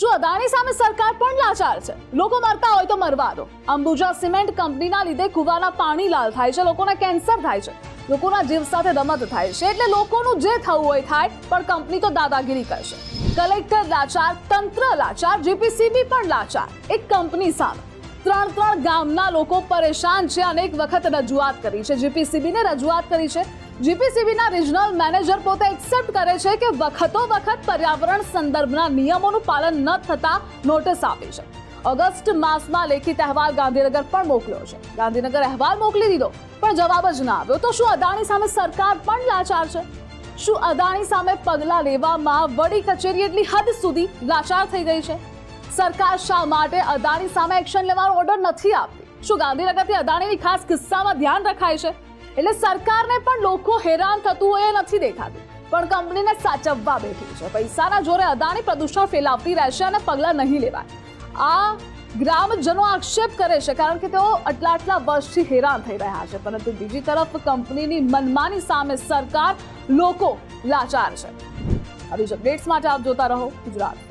શું અદાણી સામે સરકાર પણ લાચાર છે, લોકો મરતા હોય તો મરવા દો. અંબુજા સિમેન્ટ કંપનીના લીધે કુવાના પાણી લાલ થાય છે, લોકોને કેન્સર થાય છે. લોકોના જીવ સાથે રમત થાય છે, એટલે લોકોનું જે થવું હોય થાય, પણ કંપની તો દાદાગીરી કરશે. કલેક્ટર લાચાર, તંત્ર લાચાર, જીપીસીબી પણ લાચાર, એક કંપની સામે. ત્રણ ત્રણ ગામના લોકો પરેશાન છે, અનેક વખત રજૂઆત કરી છે, જીપીસીબીને રજૂઆત કરી છે જીપીસીબીના રિજનલ મેનેજર પોતે એક્સેપ્ટ કરે છે કે વખતો વખત પર્યાવરણ સંદર્ભના નિયમોનું પાલન ન થતા નોટિસ આપી છે. ઓગસ્ટ માસમાં લેખિત અહેવાલ ગાંધીનગર પણ મોકલ્યો છે. ગાંધીનગર અહેવાલ મોકલી દીધો, પણ જવાબ જ ના આવ્યો. તો શું અદાણી સામે સરકાર પણ લાચાર છે? શું અદાણી સામે પગલાં લેવામાં વડી કચેરી એટલી હદ સુધી લાચાર થઈ ગઈ છે? સરકાર શા માટે અદાણી સામે એક્શન લેવાનો ઓર્ડર નથી આપતી? શું ગાંધીનગરથી અદાણીની ખાસ કિસ્સામાં ધ્યાન રખાય છે? એટલે સરકારને પણ લોકો હેરાન થતું હોય એ નથી દેખાતું. પણ કંપનીને સાચવવા બેઠી છે. પૈસાના જોરે અદાણી પ્રદૂષણ ફેલાવતી રહેશે અને પગલાં નહીં લેવાય. આ ગ્રામજનો આક્ષેપ કરે છે કારણ કે તેઓ આટલા આટલા વર્ષથી હેરાન થઈ રહ્યા છે. પરંતુ બીજી તરફ કંપનીની મનમાની સામે સરકાર લોકો લાચાર છે. આવી જ અપડેટ્સ માટે આપ જોતા રહો ગુજરાત.